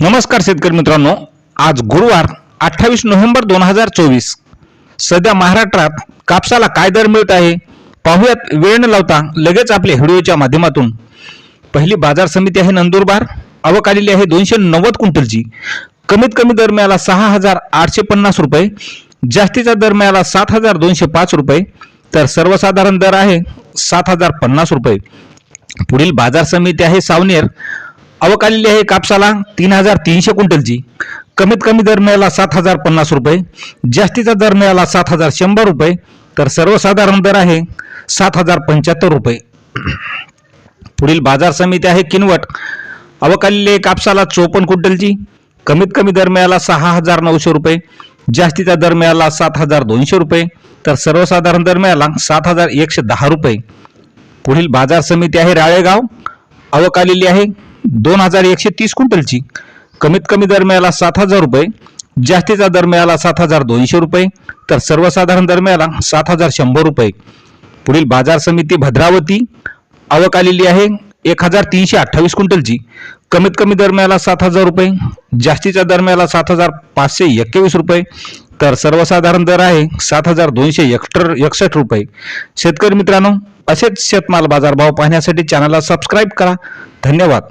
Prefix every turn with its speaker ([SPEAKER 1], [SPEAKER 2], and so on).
[SPEAKER 1] नमस्कार शेतकरी मित्रांनो. आज गुरुवार अठ्ठावीस नोव्हेंबर दोन हजार चोवीस. सध्या महाराष्ट्रात कापसाला काय दर मिळत आहे? पाहूयात वेळ न लावता लगेच आपल्या व्हिडिओच्या माध्यमातून. पहिली बाजार समिती आहे नंदुरबार. आवक आलेली आहे दोनशे नव्वद क्विंटलची. कमीत कमी दर मिळाला सहा हजार आठशे पन्नास रुपये. जास्तीचा दर मिळाला सात हजार दोनशे पाच रुपये. तर सर्वसाधारण दर आहे सात हजार पन्नास रुपये. पुढील बाजार समिती आहे सावनेर. आवक आलेली आहे कापसाला तीन हजार तीनशे क्विंटलची. कमीत कमी दर मिळाला सात हजार पन्नास रुपये. जास्तीचा दर मिळाला सात हजार शंभर रुपये. तर सर्वसाधारण दर आहे सात हजार पंच्याहत्तर रुपये. पुढील बाजार समिती आहे किनवट. आवक आलेली आहे कापसाला चोपन्न क्विंटलची. कमीत कमी दर मिळाला सहा हजार नऊशे रुपये. जास्तीचा दर मिळाला सात हजार दोनशे रुपये. तर सर्वसाधारण दर मिळाला सात हजार एकशे दहा रुपये. पुढील बाजार समिती आहे राळेगाव. आवक आलेली आहे दोन हजार एकशे तीस क्विंटलची. कमीत कमी दर मिळाला सात हजार रुपये. जास्तीचा दर मिळाला सात हजार दोनशे रुपये. तर सर्वसाधारण दर मिळाला सात हजार शंभर रुपये. पुढील बाजार समिती भद्रावती. आवक आलेली आहे एक हजार तीनशे अठ्ठावीस क्विंटलची. कमीत कमी दर मिळाला सात हजार रुपये. जास्तीचा दर मिळाला सात हजार पाचशे एक्केवीस रुपये. तर सर्वसाधारण दर आहे सात हजार दोनशे एकटर एकसष्ट रुपये. शेतकरी मित्रांनो असेच शेतमाल बाजारभाव पाहण्यासाठी चॅनलला सबस्क्राईब करा. धन्यवाद.